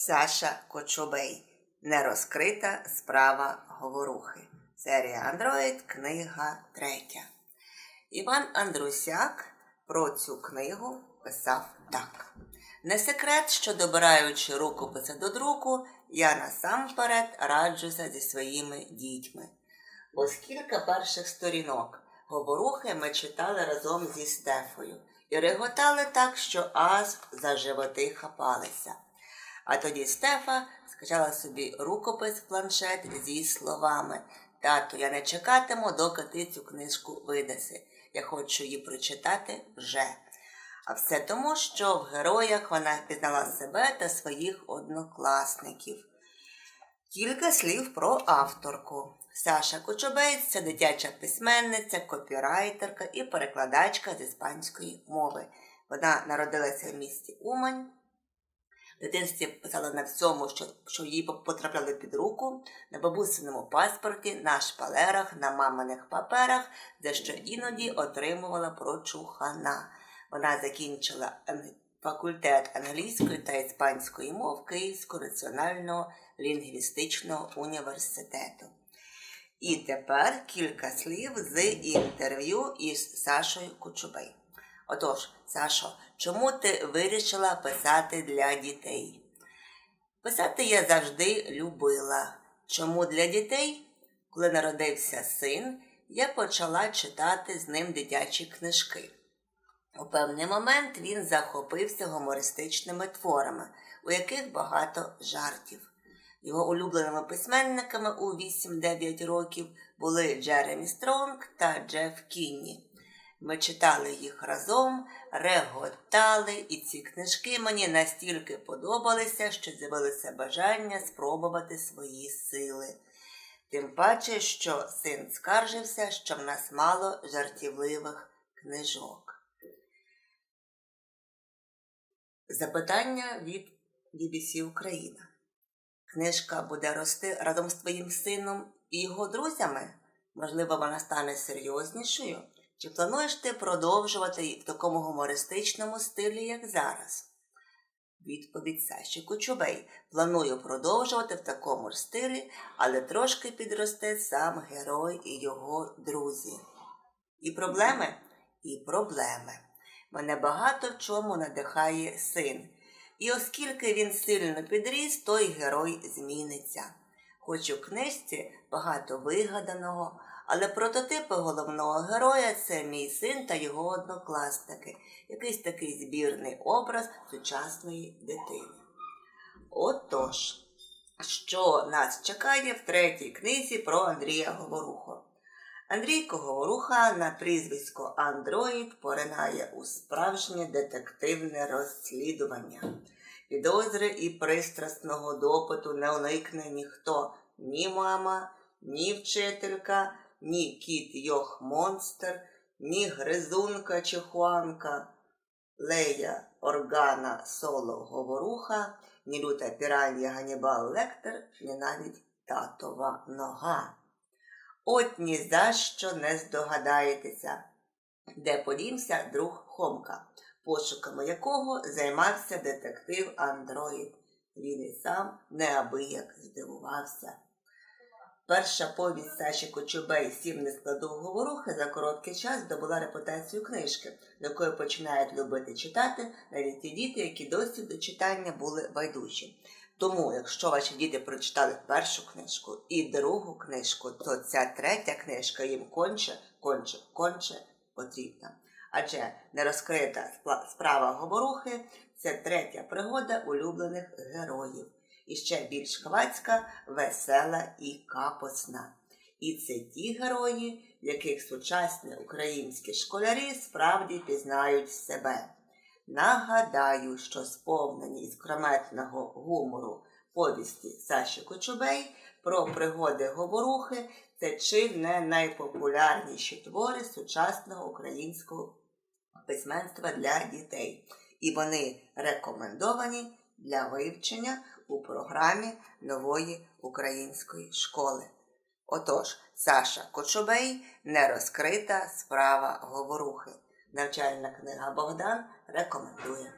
Саша Кочубей. Нерозкрита справа говорухи. Серія Андроїд, книга третя. Іван Андрусяк про цю книгу писав так. Не секрет, що добираючи рукописи до друку, я насамперед раджуся зі своїми дітьми. Оскільки перших сторінок говорухи ми читали разом зі Стефою і реготали так, що аж за животи хапалися. А тоді Стефа скачала собі рукопис планшет зі словами Тату, я не чекатиму, доки ти цю книжку видаси. Я хочу її прочитати вже. А все тому, що в героях вона впізнала себе та своїх однокласників. Кілька слів про авторку. Саша Кочубець це дитяча письменниця, копірайтерка і перекладачка з іспанської мови. Вона народилася в місті Умань. Дитинстві писала на всьому, що, що їй потрапляли під руку, на бабусиному паспорті, на шпалерах, на маминих паперах, за що іноді отримувала прочухана. Вона закінчила факультет англійської та іспанської мов Київського національного лінгвістичного університету. І тепер кілька слів з інтерв'ю із Сашою Кучубей. Отож, Сашо, чому ти вирішила писати для дітей? Писати я завжди любила. Чому для дітей? Коли народився син, я почала читати з ним дитячі книжки. У певний момент він захопився гумористичними творами, у яких багато жартів. Його улюбленими письменниками у 8-9 років були Джеремі Стронг та Джеф Кінні. Ми читали їх разом, реготали, і ці книжки мені настільки подобалися, що з'явилося бажання спробувати свої сили. Тим паче, що син скаржився, що в нас мало жартівливих книжок. Запитання від BBC Україна. Книжка буде рости разом з твоїм сином і його друзями? Можливо, вона стане серйознішою? Чи плануєш ти продовжувати в такому гумористичному стилі, як зараз? Відповідь Саші Кучубей. Планую продовжувати в такому ж стилі, але трошки підросте сам герой і його друзі. І проблеми? І проблеми. Мене багато в чому надихає син. І оскільки він сильно підріс, той герой зміниться. Хоч у книжці багато вигаданого, але прототипи головного героя це мій син та його однокласники, якийсь такий збірний образ сучасної дитини. Отож, що нас чекає в третій книзі про Андрія Говоруху? Андрійко Говоруха на прізвисько Андроїд поринає у справжнє детективне розслідування. Підозри і пристрасного допиту не уникне ніхто, ні мама, ні вчителька, ні кіт Йох Монстер, ні гризунка чи Хуанка, Лея Органа Соло Говоруха, ні люта піран'я Ганібал Лектор, ні навіть татова нога. От ні за що не здогадаєтеся, де подівся друг Хомка, пошуками якого займався детектив Андроїд. Він і сам неабияк здивувався. Перша повість Саші Кочубей «Сім нескладу говорухи за короткий час здобула репутацію книжки, до якої починають любити читати навіть ті діти, які досі до читання були байдужі. Тому, якщо ваші діти прочитали першу книжку і другу книжку, то ця третя книжка їм конче, конче, конче потрібна. Адже нерозкрита справа говорухи це третя пригода улюблених героїв. І ще більш хвацька, весела і капосна. І це ті герої, яких сучасні українські школярі справді пізнають себе. Нагадаю, що сповнені іскрометного гумору повісті Саші Кочубей про пригоди говорухи це чи не найпопулярніші твори сучасного українського письменства для дітей. І вони рекомендовані для вивчення у програмі нової української школи. Отож, Саша Кочубей нерозкрита справа говорухи. Навчальна книга Богдан рекомендує.